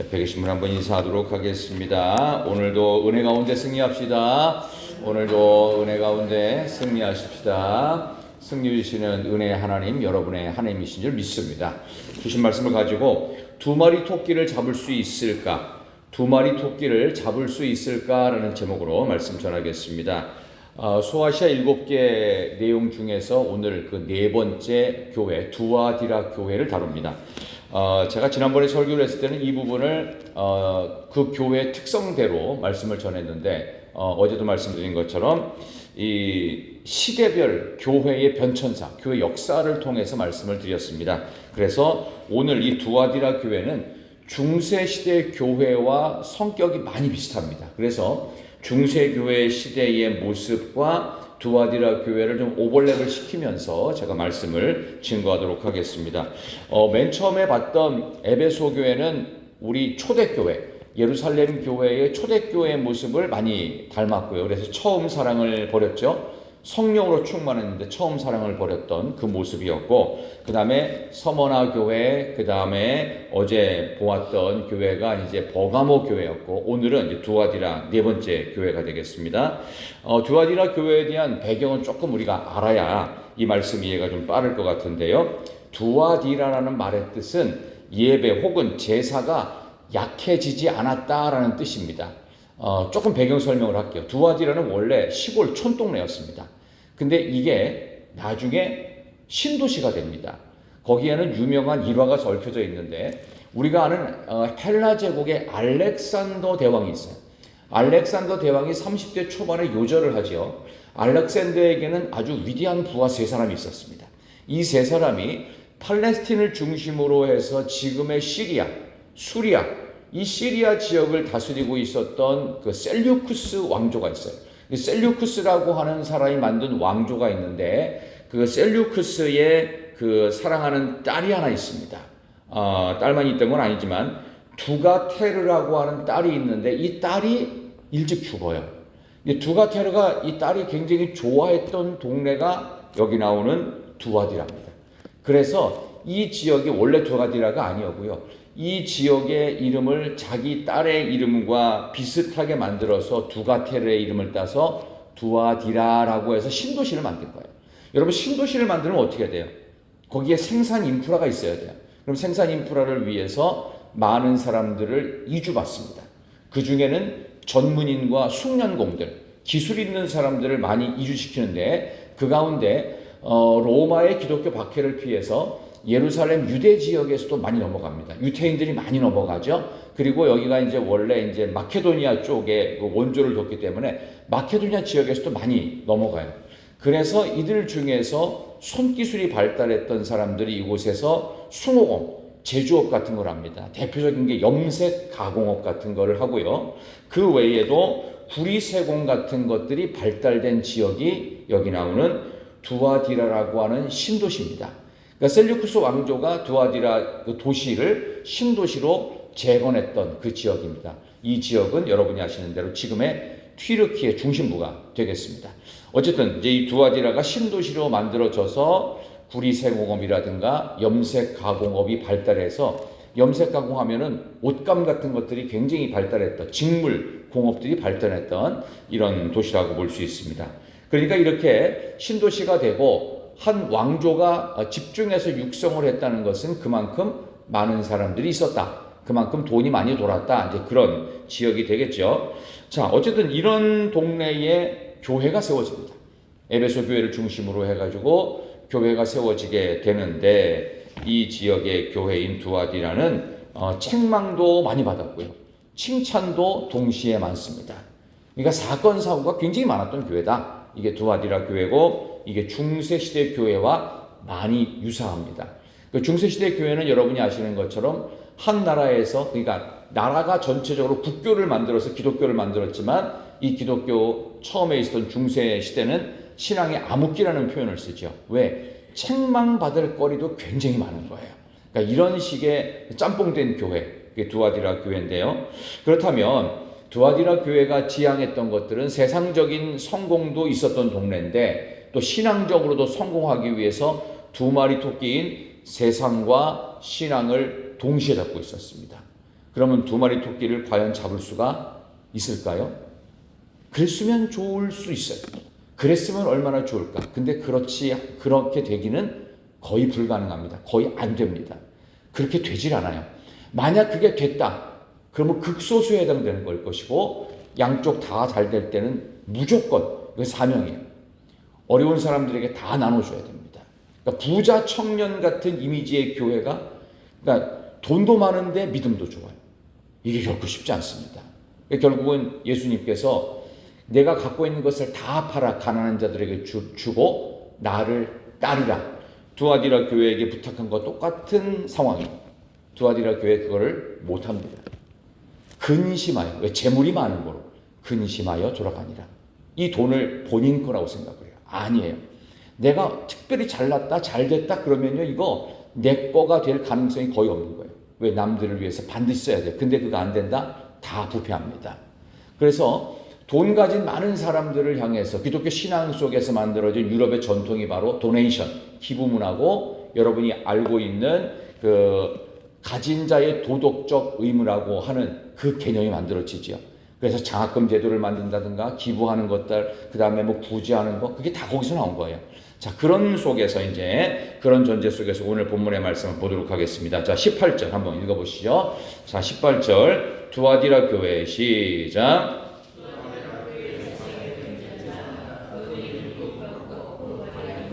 옆에 계신 분 한번 인사하도록 하겠습니다. 오늘도 은혜 가운데 승리합시다. 오늘도 은혜 가운데 승리하십시다. 승리 주시는 은혜 하나님 여러분의 하나님이신 줄 믿습니다. 주신 말씀을 가지고 두 마리 토끼를 잡을 수 있을까? 두 마리 토끼를 잡을 수 있을까라는 제목으로 말씀 전하겠습니다. 어, 소아시아 일곱 개 내용 중에서 오늘 그 네 번째 교회 두아디라 교회를 다룹니다. 어, 제가 지난번에 설교를 했을 때는 이 부분을 어, 그 교회 특성대로 말씀을 전했는데 어, 어제도 말씀드린 것처럼 이 시대별 교회의 변천사, 교회 역사를 통해서 말씀을 드렸습니다. 그래서 오늘 이 두아디라 교회는 중세 시대 교회와 성격이 많이 비슷합니다. 그래서 중세 교회 시대의 모습과 두아디라 교회를 좀 오버랩을 시키면서 제가 말씀을 증거하도록 하겠습니다. 어, 맨 처음에 봤던 에베소 교회는 우리 초대교회, 예루살렘 교회의 초대교회의 모습을 많이 닮았고요. 그래서 처음 사랑을 버렸죠. 성령으로 충만했는데 처음 사랑을 버렸던 그 모습이었고 그 다음에 서머나 교회 그 다음에 어제 보았던 교회가 이제 버가모 교회였고 오늘은 두아디라 네 번째 교회가 되겠습니다. 어, 두아디라 교회에 대한 배경은 조금 우리가 알아야 이 말씀 이해가 좀 빠를 것 같은데요. 두아디라라는 말의 뜻은 예배 혹은 제사가 약해지지 않았다라는 뜻입니다. 어, 조금 배경 설명을 할게요. 두아디라는 원래 시골 촌동네였습니다. 근데 이게 나중에 신도시가 됩니다. 거기에는 유명한 일화가 얽혀져 있는데 우리가 아는 어, 헬라 제국의 알렉산더 대왕이 있어요. 알렉산더 대왕이 30대 초반에 요절을 하지요. 알렉산더에게는 아주 위대한 부하 세 사람이 있었습니다. 이 세 사람이 팔레스틴을 중심으로 해서 지금의 시리아, 수리아, 이 시리아 지역을 다스리고 있었던 그 셀류쿠스 왕조가 있어요. 이 셀류쿠스라고 하는 사람이 만든 왕조가 있는데 그 셀류쿠스의 그 사랑하는 딸이 하나 있습니다. 어, 딸만 있던 건 아니지만 두가테르라고 하는 딸이 있는데 이 딸이 일찍 죽어요. 이 두가테르가 이 딸이 굉장히 좋아했던 동네가 여기 나오는 두아디랍니다. 그래서 이 지역이 원래 두아디라가 아니었고요. 이 지역의 이름을 자기 딸의 이름과 비슷하게 만들어서 두가테르의 이름을 따서 두아디라라고 해서 신도시를 만든 거예요. 여러분 신도시를 만들면 어떻게 돼요? 거기에 생산 인프라가 있어야 돼요. 그럼 생산 인프라를 위해서 많은 사람들을 이주받습니다. 그 중에는 전문인과 숙련공들, 기술 있는 사람들을 많이 이주시키는데 그 가운데 어, 로마의 기독교 박해를 피해서 예루살렘 유대 지역에서도 많이 넘어갑니다. 유태인들이 많이 넘어가죠. 그리고 여기가 이제 원래 이제 마케도니아 쪽에 그 원조를 뒀기 때문에 마케도니아 지역에서도 많이 넘어가요. 그래서 이들 중에서 손기술이 발달했던 사람들이 이곳에서 숭호공, 제조업 같은 걸 합니다. 대표적인 게 염색 가공업 같은 거를 하고요. 그 외에도 구리 세공 같은 것들이 발달된 지역이 여기 나오는 두아디라라고 하는 신도시입니다. 그러니까 셀류쿠스 왕조가 두아디라 그 도시를 신도시로 재건했던 그 지역입니다. 이 지역은 여러분이 아시는 대로 지금의 튀르키의 중심부가 되겠습니다. 어쨌든 이제 이 두아디라가 신도시로 만들어져서 구리세공업이라든가 염색 가공업이 발달해서 염색 가공하면은 옷감 같은 것들이 굉장히 발달했던 직물 공업들이 발달했던 이런 도시라고 볼 수 있습니다. 그러니까 이렇게 신도시가 되고 한 왕조가 집중해서 육성을 했다는 것은 그만큼 많은 사람들이 있었다. 그만큼 돈이 많이 돌았다. 이제 그런 지역이 되겠죠. 자, 어쨌든 이런 동네에 교회가 세워집니다. 에베소 교회를 중심으로 해가지고 교회가 세워지게 되는데 이 지역의 교회인 두아디라는 어, 책망도 많이 받았고요. 칭찬도 동시에 많습니다. 그러니까 사건 사고가 굉장히 많았던 교회다. 이게 두아디라 교회고 이게 중세 시대 교회와 많이 유사합니다. 그 중세 시대 교회는 여러분이 아시는 것처럼 한 나라에서 그러니까 나라가 전체적으로 국교를 만들어서 기독교를 만들었지만 이 기독교 처음에 있었던 중세 시대는 신앙의 암흑기라는 표현을 쓰죠. 왜? 책망받을 거리도 굉장히 많은 거예요. 그러니까 이런 식의 짬뽕된 교회, 그게 두아디라 교회인데요. 그렇다면 두아디라 교회가 지향했던 것들은 세상적인 성공도 있었던 동네인데 또 신앙적으로도 성공하기 위해서 두 마리 토끼인 세상과 신앙을 동시에 잡고 있었습니다. 그러면 두 마리 토끼를 과연 잡을 수가 있을까요? 그랬으면 좋을 수 있어요. 그랬으면 얼마나 좋을까? 근데 그렇지 그렇게 되기는 거의 불가능합니다. 거의 안 됩니다. 그렇게 되질 않아요. 만약 그게 됐다. 그러면 극소수에 해당되는 걸 것이고 양쪽 다 잘 될 때는 무조건 그 사명이에요. 어려운 사람들에게 다 나눠줘야 됩니다. 그러니까 부자 청년 같은 이미지의 교회가 그러니까 돈도 많은데 믿음도 좋아요. 이게 결코 쉽지 않습니다. 결국은 예수님께서 내가 갖고 있는 것을 다 팔아 가난한 자들에게 주, 주고 나를 따르라. 두아디라 교회에게 부탁한 것 똑같은 상황이에요. 두아디라 교회 그거를 못합니다. 근심하여 왜 재물이 많은 거로 근심하여 돌아가니라. 이 돈을 본인 거라고 생각을 해요. 아니에요. 내가 특별히 잘났다, 잘됐다 그러면요 이거 내 거가 될 가능성이 거의 없는 거예요. 왜 남들을 위해서 반드시 써야 돼. 근데 그거 안 된다? 다 부패합니다. 그래서 돈 가진 많은 사람들을 향해서 기독교 신앙 속에서 만들어진 유럽의 전통이 바로 도네이션, 기부 문화고 여러분이 알고 있는 그 가진 자의 도덕적 의무라고 하는 그 개념이 만들어지죠. 그래서 장학금 제도를 만든다든가 기부하는 것들, 그 다음에 뭐 부지하는 거, 그게 다 거기서 나온 거예요. 자, 그런 속에서 이제 그런 전제 속에서 오늘 본문의 말씀을 보도록 하겠습니다. 자, 18절 한번 읽어보시죠. 자, 18절 두아디라 교회 시작.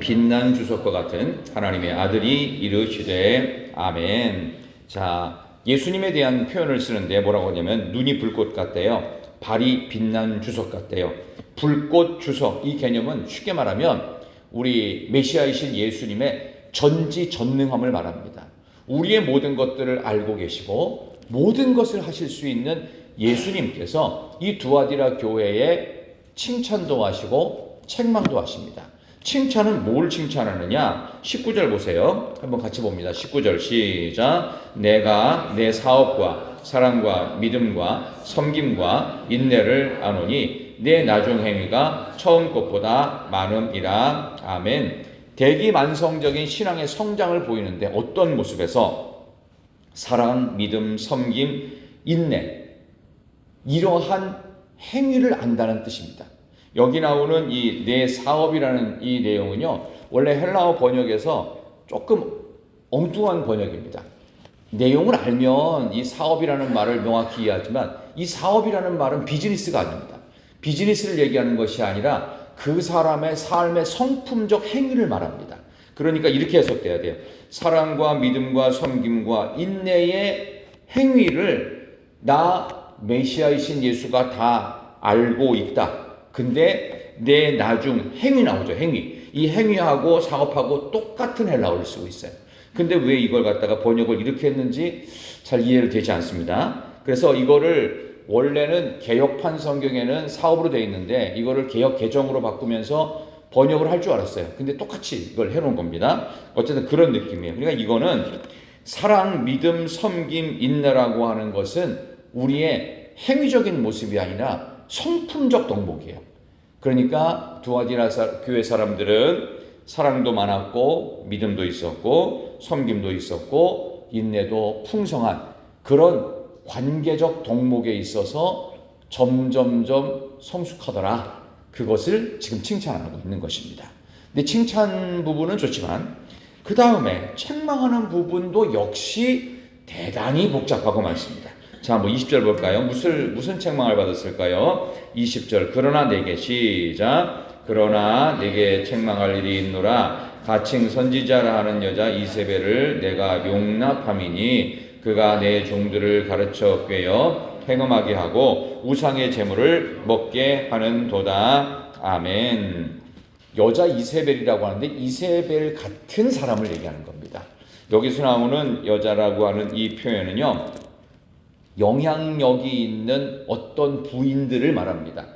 빛난 주석과 같은 하나님의 아들이 이르시되 아멘. 자, 예수님에 대한 표현을 쓰는데 뭐라고 하냐면 눈이 불꽃 같대요. 발이 빛난 주석 같대요. 불꽃 주석 이 개념은 쉽게 말하면 우리 메시아이신 예수님의 전지 전능함을 말합니다. 우리의 모든 것들을 알고 계시고 모든 것을 하실 수 있는 예수님께서 이 두아디라 교회에 칭찬도 하시고 책망도 하십니다. 칭찬은 뭘 칭찬하느냐? 19절 보세요. 한번 같이 봅니다. 19절 시작. 내가 내 사업과 사랑과 믿음과 섬김과 인내를 아노니 내 나중 행위가 처음 것보다 많음이라. 아멘. 대기만성적인 신앙의 성장을 보이는데 어떤 모습에서 사랑, 믿음, 섬김, 인내 이러한 행위를 안다는 뜻입니다. 여기 나오는 이 내 사업이라는 이 내용은요, 원래 헬라어 번역에서 조금 엉뚱한 번역입니다. 내용을 알면 이 사업이라는 말을 명확히 이해하지만 이 사업이라는 말은 비즈니스가 아닙니다. 비즈니스를 얘기하는 것이 아니라 그 사람의 삶의 성품적 행위를 말합니다. 그러니까 이렇게 해석돼야 돼요. 사랑과 믿음과 섬김과 인내의 행위를 나 메시아이신 예수가 다 알고 있다. 근데 내 나중 행위 나오죠. 행위. 이 행위하고 사업하고 똑같은 헬라어를 쓰고 있어요. 근데 왜 이걸 갖다가 번역을 이렇게 했는지 잘 이해를 되지 않습니다. 그래서 이거를 원래는 개혁판 성경에는 사업으로 되어 있는데 이거를 개혁 개정으로 바꾸면서 번역을 할 줄 알았어요. 근데 똑같이 이걸 해놓은 겁니다. 어쨌든 그런 느낌이에요. 그러니까 이거는 사랑, 믿음, 섬김, 인내라고 하는 것은 우리의 행위적인 모습이 아니라 성품적 덕목이에요. 그러니까 두아디라 교회 사람들은 사랑도 많았고 믿음도 있었고 섬김도 있었고 인내도 풍성한 그런 관계적 덕목에 있어서 점점점 성숙하더라. 그것을 지금 칭찬하고 있는 것입니다. 근데 칭찬 부분은 좋지만 그 다음에 책망하는 부분도 역시 대단히 복잡하고 많습니다. 자, 뭐 20절 볼까요? 무슨 무슨 책망을 받았을까요? 20절. 그러나 내게 시작. 그러나 내게 책망할 일이 있노라. 가칭 선지자라 하는 여자 이세벨을 내가 용납함이니 그가 내 종들을 가르쳐 꿰어 행음하게 하고 우상의 재물을 먹게 하는 도다. 아멘. 여자 이세벨이라고 하는데 이세벨 같은 사람을 얘기하는 겁니다. 여기서 나오는 여자라고 하는 이 표현은요. 영향력이 있는 어떤 부인들을 말합니다.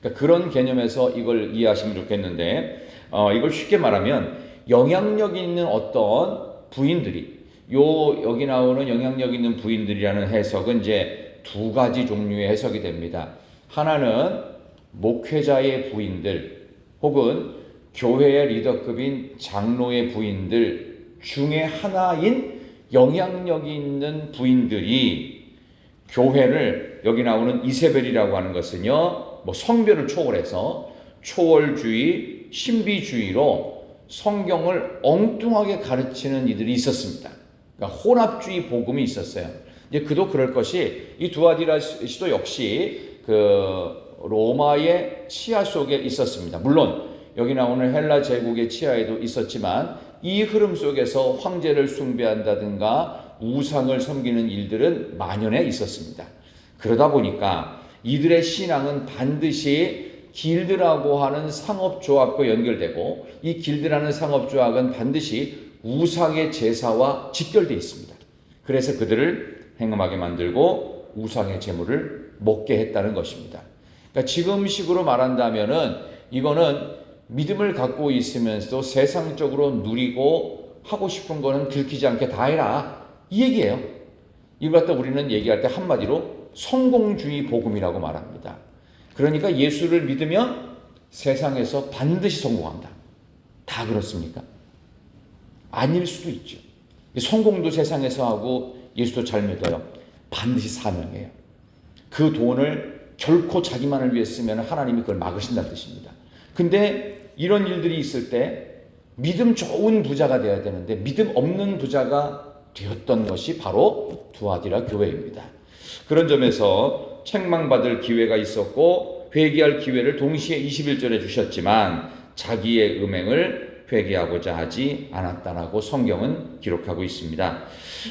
그러니까 그런 개념에서 이걸 이해하시면 좋겠는데 어, 이걸 쉽게 말하면 영향력 있는 어떤 부인들이 요 여기 나오는 영향력 있는 부인들이라는 해석은 이제 두 가지 종류의 해석이 됩니다. 하나는 목회자의 부인들 혹은 교회의 리더급인 장로의 부인들 중에 하나인 영향력이 있는 부인들이 교회를 여기 나오는 이세벨이라고 하는 것은요, 뭐 성별을 초월해서 초월주의, 신비주의로 성경을 엉뚱하게 가르치는 이들이 있었습니다. 그러니까 혼합주의 복음이 있었어요. 이제 그도 그럴 것이 이 두아디라 씨도 역시 그 로마의 치하 속에 있었습니다. 물론 여기 나오는 헬라 제국의 치하에도 있었지만 이 흐름 속에서 황제를 숭배한다든가 우상을 섬기는 일들은 만연해 있었습니다. 그러다 보니까 이들의 신앙은 반드시 길드라고 하는 상업조합과 연결되고 이 길드라는 상업조합은 반드시 우상의 제사와 직결되어 있습니다. 그래서 그들을 행음하게 만들고 우상의 제물을 먹게 했다는 것입니다. 그러니까 지금식으로 말한다면은 이거는 믿음을 갖고 있으면서도 세상적으로 누리고 하고 싶은 거는 들키지 않게 다 해라. 이 얘기예요. 이걸 갖다 우리는 얘기할 때 한마디로 성공주의 복음이라고 말합니다. 그러니까 예수를 믿으면 세상에서 반드시 성공한다. 다 그렇습니까? 아닐 수도 있죠. 성공도 세상에서 하고 예수도 잘 믿어요. 반드시 사명해요. 그 돈을 결코 자기만을 위해 쓰면 하나님이 그걸 막으신다는 뜻입니다. 근데 이런 일들이 있을 때 믿음 좋은 부자가 되어야 되는데 믿음 없는 부자가 되었던 것이 바로 두아디라 교회입니다. 그런 점에서 책망받을 기회가 있었고 회개할 기회를 동시에 21절에 주셨지만 자기의 음행을 회개하고자 하지 않았다라고 성경은 기록하고 있습니다.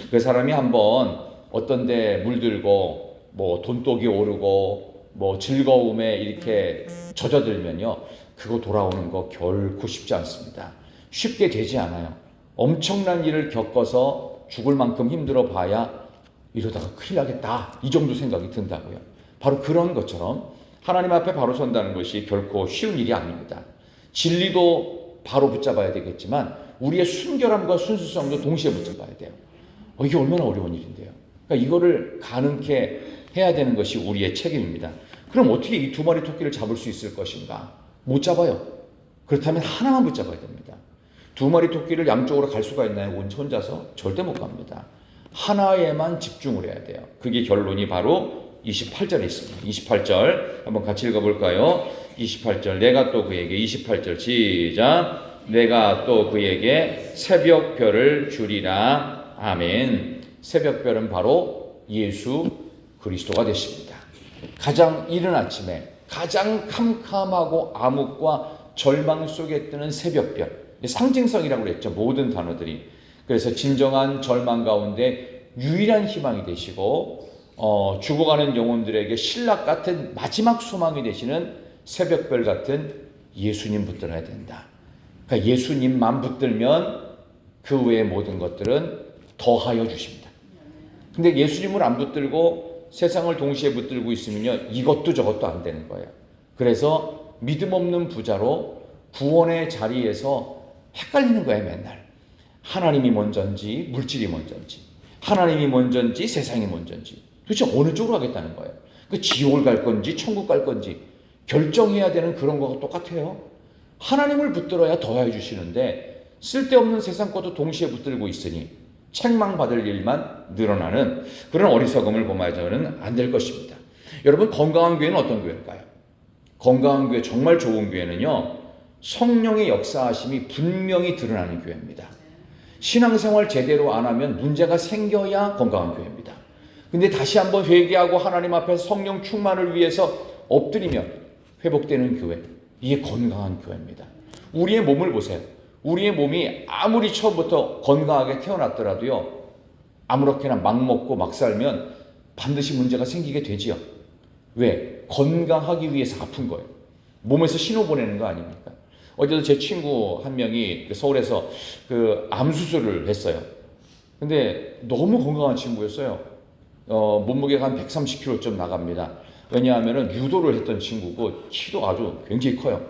그 사람이 한번 어떤 데 물들고 뭐 돈독이 오르고 뭐 즐거움에 이렇게 젖어들면요. 그거 돌아오는 거 결코 쉽지 않습니다. 쉽게 되지 않아요. 엄청난 일을 겪어서 죽을 만큼 힘들어 봐야 이러다가 큰일 나겠다. 이 정도 생각이 든다고요. 바로 그런 것처럼 하나님 앞에 바로 선다는 것이 결코 쉬운 일이 아닙니다. 진리도 바로 붙잡아야 되겠지만 우리의 순결함과 순수성도 동시에 붙잡아야 돼요. 어, 이게 얼마나 어려운 일인데요. 그러니까 이거를 가능케 해야 되는 것이 우리의 책임입니다. 그럼 어떻게 이 두 마리 토끼를 잡을 수 있을 것인가? 못 잡아요. 그렇다면 하나만 붙잡아야 됩니다. 두 마리 토끼를 양쪽으로 갈 수가 있나요? 혼자서? 절대 못 갑니다. 하나에만 집중을 해야 돼요. 그게 결론이 바로 28절에 있습니다. 28절 한번 같이 읽어볼까요? 28절 내가 또 그에게 28절 시작 내가 또 그에게 새벽별을 주리라 아멘 새벽별은 바로 예수 그리스도가 되십니다. 가장 이른 아침에 가장 캄캄하고 암흑과 절망 속에 뜨는 새벽별 상징성이라고 그랬죠 모든 단어들이 그래서 진정한 절망 가운데 유일한 희망이 되시고 어, 죽어가는 영혼들에게 신락 같은 마지막 소망이 되시는 새벽별 같은 예수님 붙들어야 된다. 그러니까 예수님만 붙들면 그 외의 모든 것들은 더하여 주십니다. 근데 예수님을 안 붙들고 세상을 동시에 붙들고 있으면요 이것도 저것도 안 되는 거예요. 그래서 믿음 없는 부자로 구원의 자리에서 헷갈리는 거예요 맨날. 하나님이 먼저인지 물질이 먼저인지 하나님이 먼저인지 세상이 먼저인지 도대체 어느 쪽으로 가겠다는 거예요. 그 지옥을 갈 건지 천국 갈 건지 결정해야 되는 그런 거가 똑같아요. 하나님을 붙들어야 더해 주시는데 쓸데없는 세상 것도 동시에 붙들고 있으니 책망받을 일만 늘어나는 그런 어리석음을 범하여는 안 될 것입니다. 여러분 건강한 교회는 어떤 교회일까요? 건강한 교회 정말 좋은 교회는요. 성령의 역사하심이 분명히 드러나는 교회입니다. 신앙생활 제대로 안 하면 문제가 생겨야 건강한 교회입니다. 근데 다시 한번 회개하고 하나님 앞에 성령 충만을 위해서 엎드리면 회복되는 교회. 이게 건강한 교회입니다. 우리의 몸을 보세요. 우리의 몸이 아무리 처음부터 건강하게 태어났더라도요. 아무렇게나 막 먹고 막 살면 반드시 문제가 생기게 되지요. 왜? 건강하기 위해서 아픈 거예요. 몸에서 신호 보내는 거 아닙니까? 어제도 제 친구 한 명이 서울에서 그 암 수술을 했어요. 근데 너무 건강한 친구였어요. 어, 몸무게가 한 130kg 나갑니다. 왜냐하면 유도를 했던 친구고 키도 아주 굉장히 커요.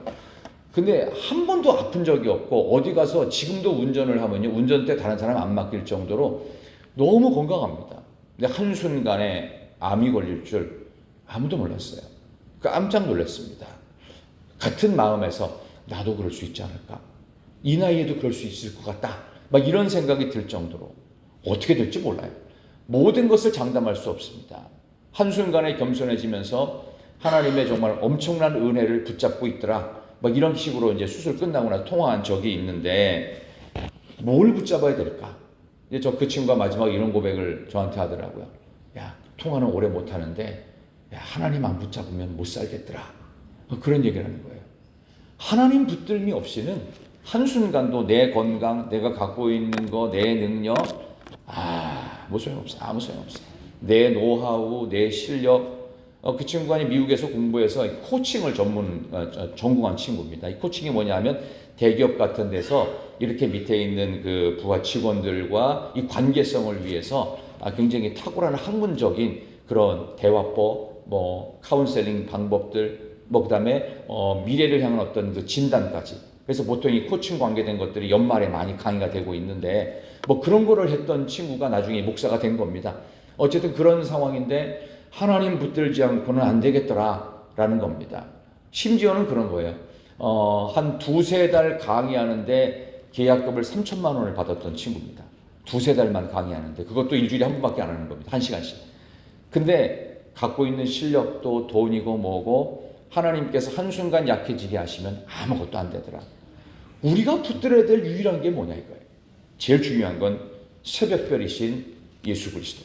근데 한 번도 아픈 적이 없고 어디 가서 지금도 운전을 하면요 운전대 다른 사람 안 맡길 정도로 너무 건강합니다. 근데 한순간에 암이 걸릴 줄 아무도 몰랐어요. 깜짝 놀랐습니다. 같은 마음에서 나도 그럴 수 있지 않을까? 이 나이에도 그럴 수 있을 것 같다. 막 이런 생각이 들 정도로 어떻게 될지 몰라요. 모든 것을 장담할 수 없습니다. 한순간에 겸손해지면서 하나님의 정말 엄청난 은혜를 붙잡고 있더라. 막 이런 식으로 이제 수술 끝나고 나서 통화한 적이 있는데 뭘 붙잡아야 될까? 이제 저 그 친구가 마지막 이런 고백을 저한테 하더라고요. 야, 통화는 오래 못 하는데 야, 하나님 안 붙잡으면 못 살겠더라. 뭐 그런 얘기를 하는 거예요. 하나님 붙들미 없이는 한순간도 내 건강, 내가 갖고 있는 거, 내 능력, 아, 뭐 소용없어. 아무 소용없어. 내 노하우, 내 실력, 어, 그 친구가 미국에서 공부해서 코칭을 전문, 어, 전공한 친구입니다. 이 코칭이 뭐냐면 대기업 같은 데서 이렇게 밑에 있는 그 부하 직원들과 이 관계성을 위해서 아, 굉장히 탁월한 학문적인 그런 대화법, 뭐 카운셀링 방법들, 뭐 그다음에 어, 미래를 향한 어떤 그 진단까지. 그래서 보통 이 코칭 관계된 것들이 연말에 많이 강의가 되고 있는데 뭐 그런 거를 했던 친구가 나중에 목사가 된 겁니다. 어쨌든 그런 상황인데 하나님 붙들지 않고는 안 되겠더라라는 겁니다. 심지어는 그런 거예요. 어, 한 두세 달 강의하는데 계약금을 3천만 원을 받았던 친구입니다. 두세 달만 강의하는데 그것도 일주일에 한 번밖에 안 하는 겁니다. 한 시간씩. 근데 갖고 있는 실력도 돈이고 뭐고 하나님께서 한순간 약해지게 하시면 아무것도 안 되더라. 우리가 붙들어야 될 유일한 게 뭐냐 이거예요. 제일 중요한 건 새벽별이신 예수 그리스도.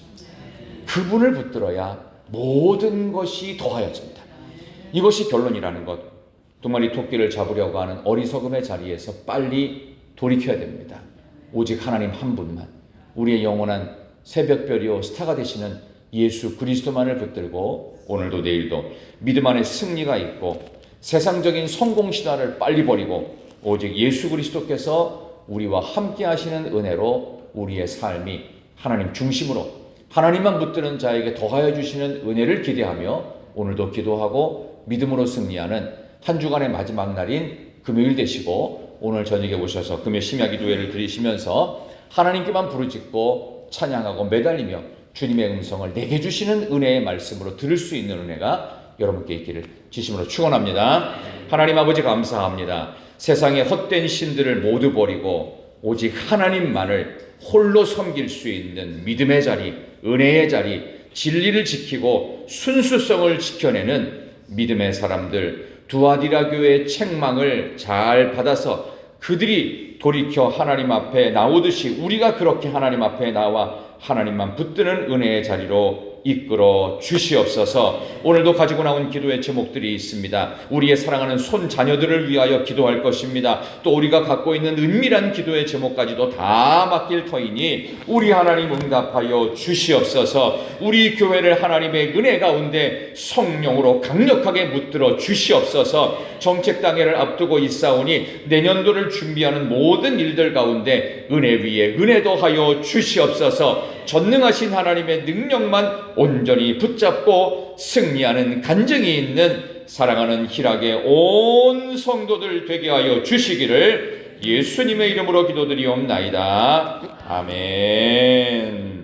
그분을 붙들어야 모든 것이 더하여집니다. 이것이 결론이라는 것. 두 마리 토끼를 잡으려고 하는 어리석음의 자리에서 빨리 돌이켜야 됩니다. 오직 하나님 한 분만 우리의 영원한 새벽별이요 스타가 되시는 예수 그리스도만을 붙들고 오늘도 내일도 믿음 안에 승리가 있고 세상적인 성공 신화를 빨리 버리고 오직 예수 그리스도께서 우리와 함께 하시는 은혜로 우리의 삶이 하나님 중심으로 하나님만 붙드는 자에게 더하여 주시는 은혜를 기대하며 오늘도 기도하고 믿음으로 승리하는 한 주간의 마지막 날인 금요일 되시고 오늘 저녁에 오셔서 금요 심야 기도회를 드리시면서 하나님께만 부르짖고 찬양하고 매달리며 주님의 음성을 내게 주시는 은혜의 말씀으로 들을 수 있는 은혜가 여러분께 있기를 지심으로 축원합니다. 하나님 아버지 감사합니다. 세상의 헛된 신들을 모두 버리고 오직 하나님만을 홀로 섬길 수 있는 믿음의 자리, 은혜의 자리, 진리를 지키고 순수성을 지켜내는 믿음의 사람들 두아디라 교회의 책망을 잘 받아서 그들이 돌이켜 하나님 앞에 나오듯이 우리가 그렇게 하나님 앞에 나와 하나님만 붙드는 은혜의 자리로 이끌어 주시옵소서. 오늘도 가지고 나온 기도의 제목들이 있습니다. 우리의 사랑하는 손 자녀들을 위하여 기도할 것입니다. 또 우리가 갖고 있는 은밀한 기도의 제목까지도 다 맡길 터이니 우리 하나님 응답하여 주시옵소서. 우리 교회를 하나님의 은혜 가운데 성령으로 강력하게 붙들어 주시옵소서. 정책 당회를 앞두고 있사오니 내년도를 준비하는 모든 일들 가운데 은혜 위에 은혜 더하여 주시옵소서. 전능하신 하나님의 능력만 온전히 붙잡고 승리하는 간증이 있는 사랑하는 희락의 온 성도들 되게 하여 주시기를 예수님의 이름으로 기도드리옵나이다. 아멘.